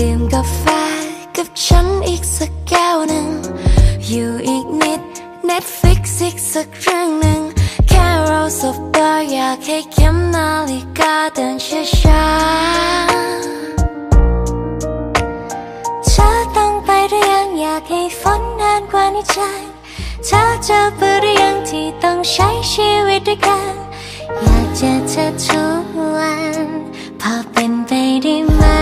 ดื่มกาแฟกับฉันอีกสักแก้วหนึ่ง อยู่อีกนิด Netflix อีกสักเรื่องหนึ่ง แค่เราสบตาอยากให้เข็มนาฬิกาเดินช้าๆเธอต้องไปหรือยังอยากให้ฝนนานกว่านี้ใจเธอจะเบื่อหรือยังที่ต้องใช้ชีวิตด้วยกัน อยากเจอเธอทุกวัน พอเป็นไปได้ไหม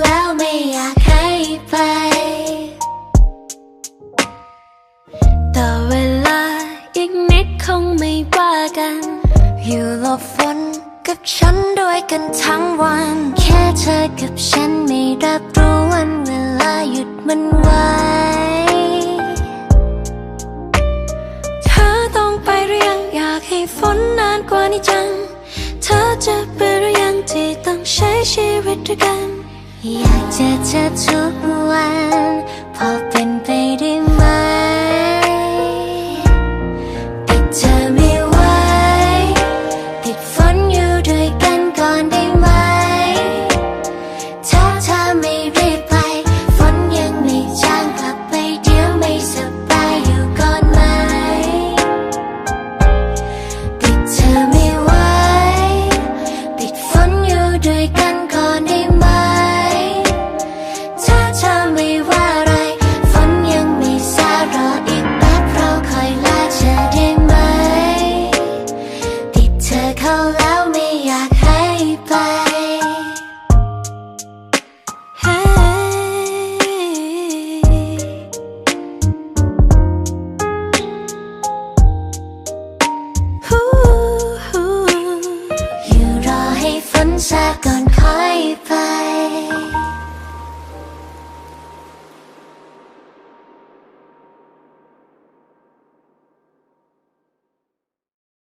แล้วไม่อยากให้ไป ต่อเวลาอีกนิดคงไม่ว่ากัน อยู่หลบฝนกับฉันด้วยกันทั้งวัน แค่เธอกับฉันไม่รับรู้วันเวลาหยุดมันไว้เธอต้องไปหรือยังอยากให้ฝนนานกว่านี้จัง เธอจะเบื่อหรือยังที่ต้องใช้ชีวิตด้วยกัน อยากเจอเธอทุกวันพอเป็น circle.